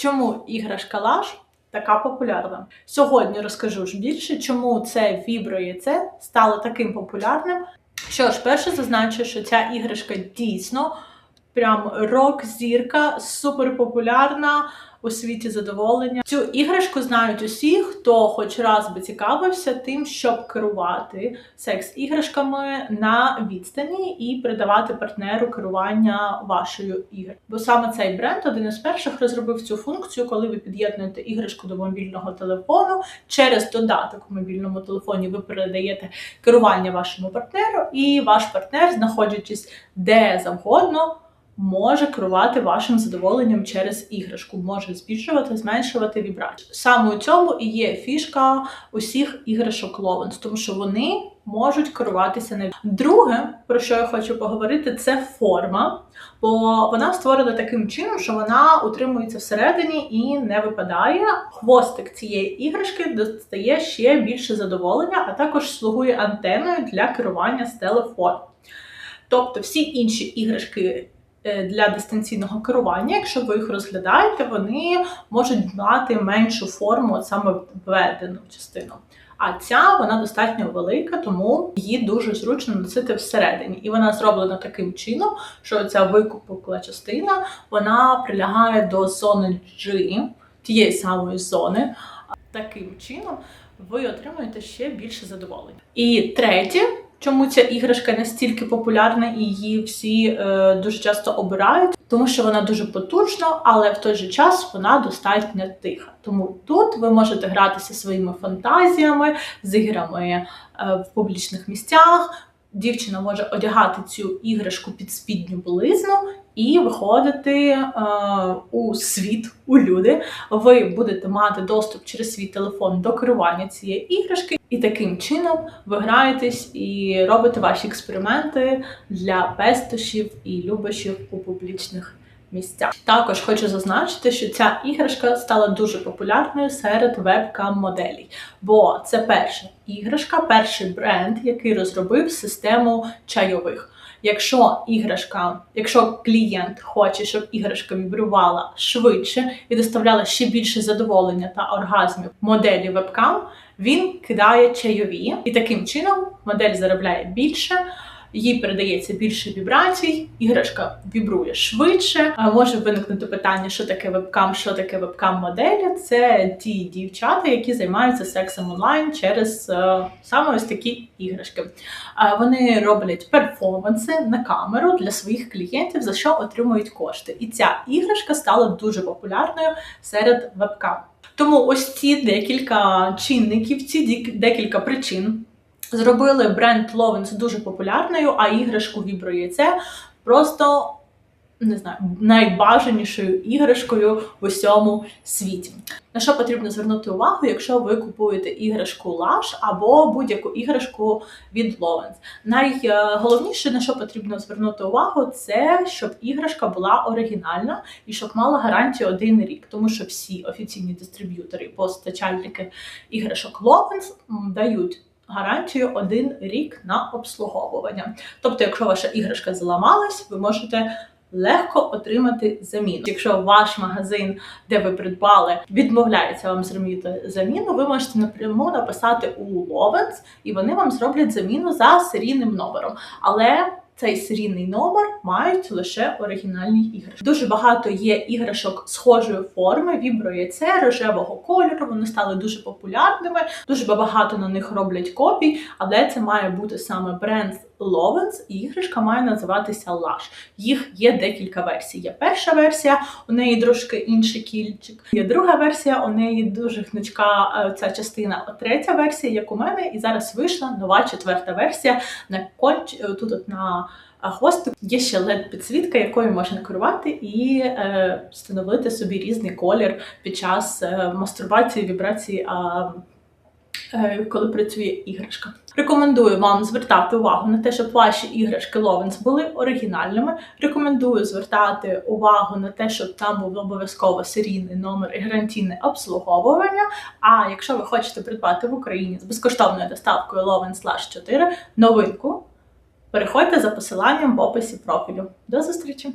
Чому іграшка Лаш така популярна? Сьогодні розкажу ж більше, чому це вібро-яйце стало таким популярним. Що ж, перше зазначу, що ця іграшка дійсно прям рок-зірка, супер популярна у світі задоволення. Цю іграшку знають усі, хто хоч раз би цікавився тим, щоб керувати секс-іграшками на відстані і передавати партнеру керування вашою іграшкою. Бо саме цей бренд один із перших розробив цю функцію, коли ви під'єднуєте іграшку до мобільного телефону. Через додаток у мобільному телефоні ви передаєте керування вашому партнеру, і ваш партнер, знаходячись де завгодно може керувати вашим задоволенням через іграшку, може збільшувати, зменшувати вібрацію. Саме у цьому і є фішка усіх іграшок Lovens, тому що вони можуть керуватися на друге, про що я хочу поговорити, це форма, бо вона створена таким чином, що вона утримується всередині і не випадає. Хвостик цієї іграшки достає ще більше задоволення, а також слугує антеною для керування з телефону. Тобто всі інші іграшки для дистанційного керування, якщо ви їх розглядаєте, вони можуть мати меншу форму, саме введену частину. А ця вона достатньо велика, тому її дуже зручно носити всередині. І вона зроблена таким чином, що ця викупукла частина вона прилягає до зони G, тієї самої зони. Таким чином ви отримуєте ще більше задоволення. І третє. Чому ця іграшка настільки популярна і її всі е, дуже часто обирають? Тому що вона дуже потужна, але в той же час вона достатньо тиха. Тому тут ви можете гратися своїми фантазіями, з іграми е, в публічних місцях. Дівчина може одягати цю іграшку під спідню білизну і виходити е, у світ, у люди. Ви будете мати доступ через свій телефон до керування цієї іграшки, і таким чином ви граєтесь і робите ваші експерименти для пестощів і любощів у публічних місцях. Також хочу зазначити, що ця іграшка стала дуже популярною серед вебкам-моделей, бо це перша іграшка, перший бренд, який розробив систему чайових. Якщо іграшка, якщо клієнт хоче, щоб іграшка вібрувала швидше і доставляла ще більше задоволення та оргазмів моделі вебкам, він кидає чайові, і таким чином модель заробляє більше їй передається більше вібрацій, іграшка вібрує швидше. Може виникнути питання, що таке вебкам, що таке вебкам-моделі. Це ті дівчата, які займаються сексом онлайн через е, саме ось такі іграшки. Вони роблять перформанси на камеру для своїх клієнтів, за що отримують кошти. І ця іграшка стала дуже популярною серед вебкам. Тому ось ці декілька чинників, ці декілька причин зробили бренд Lovens дуже популярною, а іграшку віброяйце просто не знаю, найбажанішою іграшкою в усьому світі. На що потрібно звернути увагу, якщо ви купуєте іграшку Lush або будь-яку іграшку від Lovens? Найголовніше, на що потрібно звернути увагу, це щоб іграшка була оригінальна і щоб мала гарантію один рік, тому що всі офіційні дистриб'ютори, постачальники іграшок Lovens дають гарантію один рік на обслуговування. Тобто, якщо ваша іграшка зламалась, ви можете легко отримати заміну. Якщо ваш магазин, де ви придбали, відмовляється вам зробити заміну, ви можете напряму написати у Lovens, і вони вам зроблять заміну за серійним номером. Але цей серійний номер мають лише оригінальні іграшки. Дуже багато є іграшок схожої форми, віброяйце, рожевого кольору. Вони стали дуже популярними. Дуже багато на них роблять копій, але це має бути саме бренд І іграшка має називатися Lush. Їх є декілька версій. Є перша версія, у неї трошки інший кільчик. Є друга версія, у неї дуже гнучка е, ця частина. А третя версія, як у мене, і зараз вийшла нова четверта версія на конч е, тут от на хвостик. Є ще led підсвітка, якою можна керувати і е, встановити собі різний колір під час е, мастурбації, вібрації. Е, Е, коли працює іграшка. Рекомендую вам звертати увагу на те, щоб ваші іграшки Lovens були оригінальними. Рекомендую звертати увагу на те, щоб там був обов'язково серійний номер і гарантійне обслуговування. А якщо ви хочете придбати в Україні з безкоштовною доставкою Lovens 4 новинку, переходьте за посиланням в описі профілю. До зустрічі!